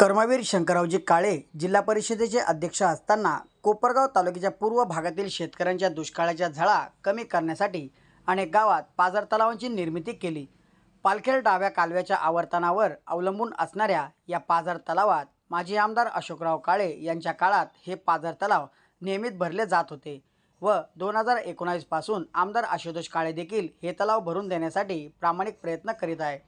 कर्मवीर शंकररावजी काळे जिल्हा परिषदेचे अध्यक्ष असताना कोपरगाव तालुक्याच्या पूर्व भागातील शेतकऱ्यांच्या दुष्काळाच्या झळा कमी करण्यासाठी अनेक गावात पाझर तलावांची निर्मिती केली. पालखेर डाव्या कालव्याच्या आवर्तनावर अवलंबून असणाऱ्या या पाझर तलावात माजी आमदार अशोकराव काळे यांच्या काळात हे पाझर तलाव नियमित भरले जात होते व दोन हजार एकोणावीसपासून आमदार आशुतोष काळे देखील हे तलाव भरून देण्यासाठी प्रामाणिक प्रयत्न करीत आहे.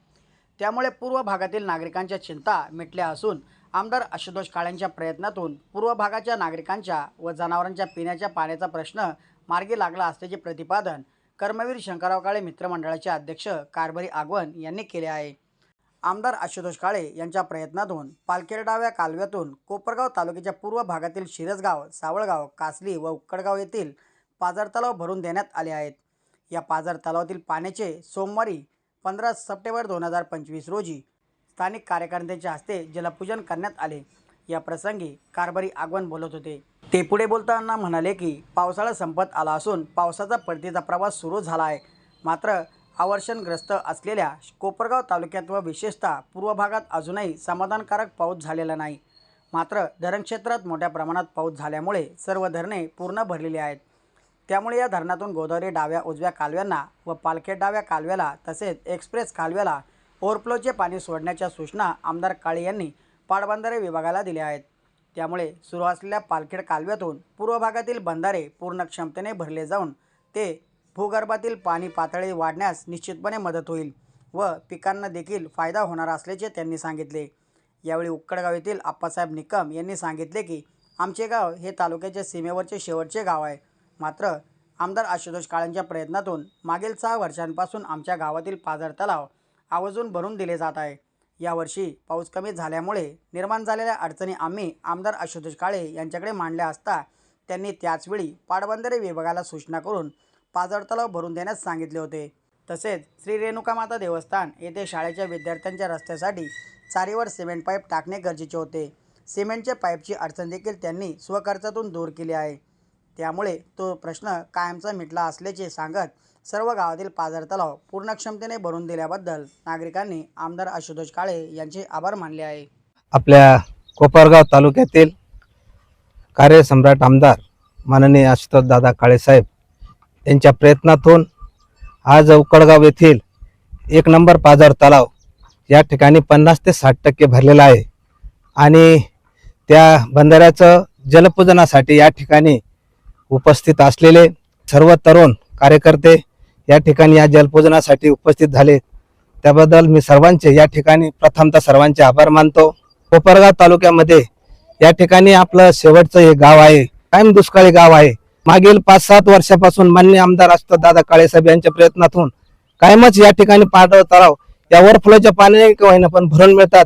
त्यामुळे पूर्व भागातील नागरिकांच्या चिंता मिटल्या असून आमदार आशुतोष काळेंच्या प्रयत्नातून पूर्व भागाच्या नागरिकांच्या व जनावरांच्या पिण्याच्या पाण्याचा प्रश्न मार्गी लागला असल्याचे प्रतिपादन कर्मवीर शंकरराव काळे मित्रमंडळाचे अध्यक्ष कारभारी आगवण यांनी केले आहे. आमदार आशुतोष काळे यांच्या प्रयत्नातून पालखेरडाव्या कालव्यातून कोपरगाव तालुक्याच्या पूर्व भागातील शिरसगाव सावळगाव कासली व उक्कडगाव येथील पाझर तलाव भरून देण्यात आले आहेत. या पाझर तलावातील पाण्याचे सोमवारी पंधरा सप्टेंबर दोन हजार पंचवीस रोजी स्थानिक कार्यकर्त्यांच्या हस्ते जलपूजन करण्यात आले. या प्रसंगी कारभारी आगवण बोलत होते. ते पुढे बोलताना म्हणाले की पावसाळा संपत आला असून पावसाचा परतीचा प्रवास सुरू झाला आहे. मात्र आवर्षणग्रस्त असलेल्या कोपरगाव तालुक्यात व विशेषतः पूर्व भागात अजूनही समाधानकारक पाऊस झालेला नाही. मात्र धरणक्षेत्रात मोठ्या प्रमाणात पाऊस झाल्यामुळे सर्व धरणे पूर्ण भरलेली आहेत. त्यामुळे या धरणातून गोदावरी डाव्या उजव्या कालव्यांना व पालखेड डाव्या कालव्याला तसेच एक्सप्रेस कालव्याला ओव्हरफ्लोचे पाणी सोडण्याच्या सूचना आमदार काळे यांनी पाटबंधारे विभागाला दिल्या आहेत. त्यामुळे सुरू असलेल्या पालखेड कालव्यातून पूर्व भागातील बंधारे पूर्ण क्षमतेने भरले जाऊन ते भूगर्भातील पाणी पातळी वाढण्यास निश्चितपणे मदत होईल व पिकांना देखील फायदा होणार असल्याचे त्यांनी सांगितले. यावेळी उक्कडगाव येथील आप्पासाहेब निकम यांनी सांगितले की आमचे गाव हे तालुक्याच्या सीमेवरचे शेवटचे गाव आहे. मात्र आमदार आशुतोष काळेंच्या प्रयत्नातून मागील सहा वर्षांपासून आमच्या गावातील पाझर तलाव आवर्जून भरून दिले जात आहे. यावर्षी पाऊस कमी झाल्यामुळे निर्माण झालेल्या अडचणी आम्ही आमदार आशुतोष काळे यांच्याकडे मांडल्या असता त्यांनी त्याचवेळी पाटबंधारे विभागाला सूचना करून पाझर तलाव भरून देण्यास सांगितले होते. तसेच श्री रेणुकामाता देवस्थान येथे शाळेच्या विद्यार्थ्यांच्या रस्त्यासाठी चारीवर सिमेंट पाईप टाकणे गरजेचे होते. सिमेंटच्या पाईपची अडचण देखील त्यांनी स्वखर्चातून दूर केली आहे. त्यामुळे तो प्रश्न कायमचा मिटला असल्याचे सांगत सर्व गावातील पाझर तलाव पूर्ण क्षमतेने भरून दिल्याबद्दल नागरिकांनी आमदार आशुतोष काळे यांचे आभार मानले आहे. आपल्या कोपरगाव तालुक्यातील कार्यसम्राट आमदार माननीय आशुतोष दादा काळेसाहेब यांच्या प्रयत्नातून आज उकडगाव येथील एक नंबर पाझर तलाव या ठिकाणी पन्नास ते साठ टक्के भरलेला आहे. आणि त्या बंधाऱ्याचं जलपूजनासाठी या ठिकाणी उपस्थित असलेले सर्व तरुण कार्यकर्ते या ठिकाणी या जलपूजनासाठी उपस्थित झाले. त्याबद्दल मी सर्वांचे या ठिकाणी प्रथमतः सर्वांचे आभार मानतो. कोपरगाव तालुक्यामध्ये या ठिकाणी आपलं शेवटचं हे गाव आहे. कायम दुष्काळी गाव आहे. मागील पाच सात वर्षापासून मान्य आमदार असतो दादा काळेसाहेब यांच्या प्रयत्नातून कायमच या ठिकाणी पांढर तलाव या ओव्हरफ्लोच्या पाण्याने का होईना पण भरून मिळतात.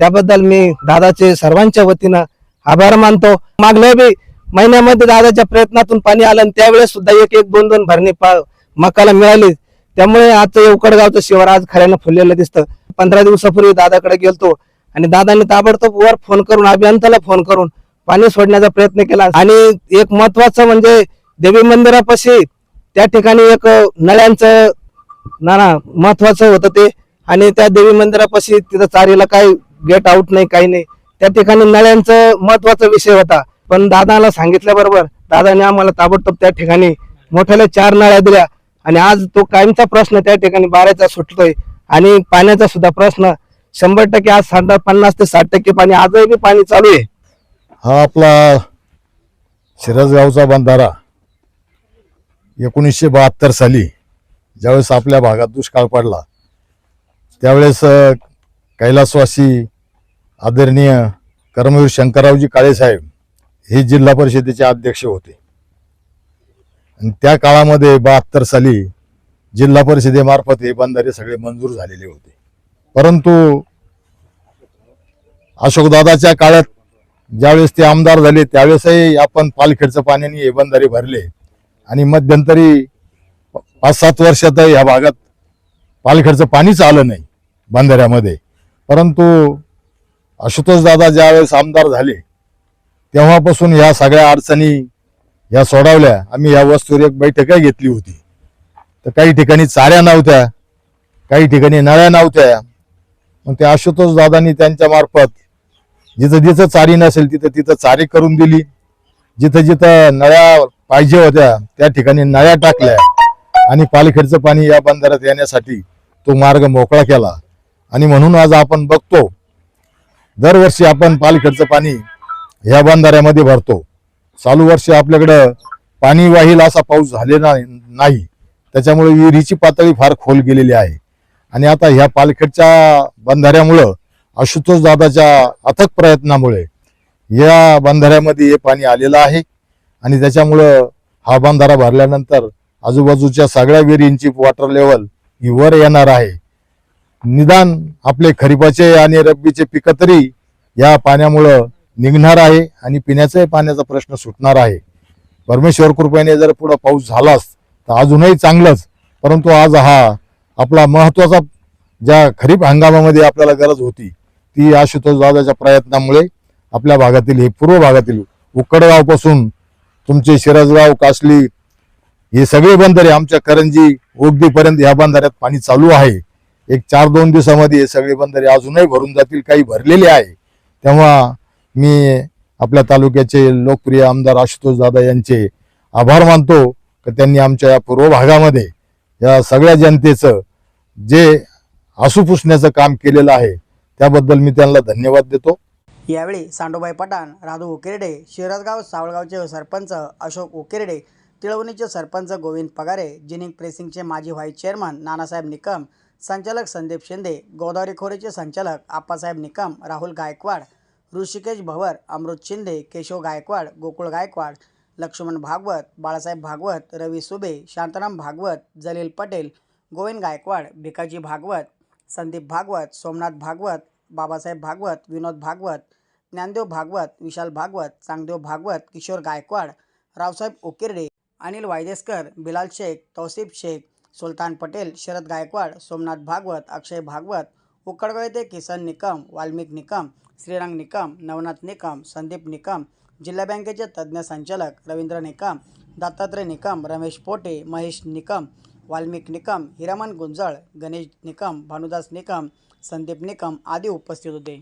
त्याबद्दल मी दादाचे सर्वांच्या वतीनं आभार मानतो. मागल्या बी महिन्यामध्ये दादाच्या प्रयत्नातून पाणी आलं आणि त्यावेळेस सुद्धा एक एक दोन दोन भरणी मकाला मिळाली. त्यामुळे आजचं उकडगावचं शिवार आज खऱ्यानं फुललेलं दिसतं. पंधरा दिवसापूर्वी दादाकडे गेलतो आणि दादाने ताबडतोब वर फोन करून अभियंताला फोन करून पाणी सोडण्याचा प्रयत्न केला. आणि एक महत्वाचं म्हणजे देवी मंदिरापाशी त्या ठिकाणी एक नळ्यांचं नाना महत्वाचं होतं ते. आणि त्या देवी मंदिरापाशी तिथं चारीला काही गेट आउट नाही काही नाही. त्या ठिकाणी नळ्यांचं महत्त्वाचा विषय होता. पण दादाला सांगितल्याबरोबर दादाने आम्हाला ताबडतोब त्या ठिकाणी मोठ्याला चार नळ्या दिल्या. आणि आज तो कायमचा प्रश्न त्या ठिकाणी बाराचा सुटतोय. आणि पाण्याचा सुद्धा प्रश्न. शंभर टक्के आज साधा पन्नास ते साठ टक्के पाणी आजही बी पाणी चालू आहे. हा आपला शिरसगावचा बंधारा एकोणीसशे बहात्तर साली ज्यावेळेस आपल्या भागात दुष्काळ पडला त्यावेळेस कैलासवासी आदरणीय कर्मवीर शंकररावजी काळेसाहेब हे जिल्हा परिषदेचे अध्यक्ष होते. आणि त्या काळामध्ये बहात्तर साली जिल्हा परिषदेमार्फत हे बंधारे सगळे मंजूर झालेले होते. परंतु अशोकदादाच्या काळात ज्यावेळेस ते आमदार झाले त्यावेळेसही आपण पालखेडचं पाण्याने हे बंधारे भरले. आणि मध्यंतरी पाच सात वर्षात ह्या भागात पालखेडचं पाणीच आलं नाही बंधाऱ्यामध्ये. परंतु आशुतोष दादा ज्यावेळेस आमदार झाले तेव्हापासून ह्या सगळ्या अडचणी ह्या सोडवल्या. आम्ही या वस्तूवर एक बैठकही घेतली होती. तर काही ठिकाणी चाऱ्या नव्हत्या काही ठिकाणी नळ्या नव्हत्या. मग ते आशुतोष दादांनी त्यांच्या मार्फत जिथं जिथं चारी नसेल तिथं तिथं चारी करून दिली. जिथं जिथं नळ्या पाहिजे होत्या त्या ठिकाणी नळ्या टाकल्या. आणि पालखेडचं पाणी या बंधाऱ्यात येण्यासाठी तो मार्ग मोकळा केला. आणि म्हणून आज आपण बघतो दरवर्षी आपण पालखेडचं पाणी ह्या बंधाऱ्यामध्ये भरतो. चालू वर्षी आपल्याकडं पाणी वाहील असा पाऊस झालेला नाही. त्याच्यामुळे विहिरीची पातळी फार खोल गेलेली आहे. आणि आता ह्या पालखेडच्या बंधाऱ्यामुळं आशुतोष दादाच्या अथक प्रयत्नामुळे या बंधाऱ्यामध्ये हे पाणी आलेलं आहे. आणि त्याच्यामुळं हा बंधारा भरल्यानंतर आजूबाजूच्या सगळ्या विहिरींची वॉटर लेवल ही वर येणार आहे. निदान आपले खरीपाचे आणि रब्बीचे पिकं तरी या पाण्यामुळं निघणार आहे आणि पिण्याचाही पाण्याचा प्रश्न सुटणार आहे. परमेश्वर कृपेने जर पुढं पाऊस झालाच तर अजूनही चांगलंच. परंतु आज हा आपला महत्त्वाचा ज्या खरीप हंगामामध्ये आपल्याला गरज होती ती आशुतोष दादाच्या प्रयत्नामुळे आपल्या भागातील हे पूर्व भागातील उक्कडगावपासून तुमचे शिरजगाव कासली हे सगळे बंधारे आमच्या करंजी ओगदीपर्यंत या बंधाऱ्यात पाणी चालू आहे. एक चार दोन दिवसामध्ये हे सगळे बंधारे अजूनही भरून जातील काही भरलेले आहे. तेव्हा मी आपल्या तालुक्याचे लोकप्रिय आमदार आशुतोष दादा यांचे आभार मानतो की त्यांनी आमच्या या पूर्व भागामध्ये या सगळ्या जनतेचं जे आसू पुसण्याचं काम केलेलं आहे त्याबद्दल मी त्यांना धन्यवाद देतो. यावेळी सांडोबाई पठाण राधू उकेरडे शिरसगाव सावळगावचे सरपंच अशोक उकेरडे तिळवणीचे सरपंच गोविंद पगारे जिनिंग प्रेसिंगचे माजी व्हाईस चेअरमन नानासाहेब निकम संचालक संदीप शिंदे गोदावरी खोरेचे संचालक आप्पासाहेब निकम राहुल गायकवाड ऋषिकेश भवर अमृत शिंदे केशव गायकवाड गोकुळ गायकवाड लक्ष्मण भागवत बाळासाहेब भागवत रवी सुबे शांताराम भागवत जलील पटेल गोविंद गायकवाड भिकाजी भागवत संदीप भागवत सोमनाथ भागवत बाबासाहेब भागवत विनोद भागवत ज्ञानदेव भागवत विशाल भागवत चांगदेव भागवत किशोर गायकवाड रावसाहेब उकिरडे अनिल वायदेसकर बिलाल शेख तौसिफ शेख सुलतान पटेल शरद गायकवाड सोमनाथ भागवत अक्षय भागवत उक्कडगाव येथे किसन निकम वाल्मिक निकम श्रीरंग निकम नवनाथ निकम संदीप निकम जिल्हा बँकेचे तज्ज्ञ संचालक रवींद्र निकम दत्तात्रय निकम रमेश पोटे महेश निकम वाल्मिक निकम हिरामन गुंजळ गणेश निकम भानुदास निकम संदीप निकम आदी उपस्थित होते.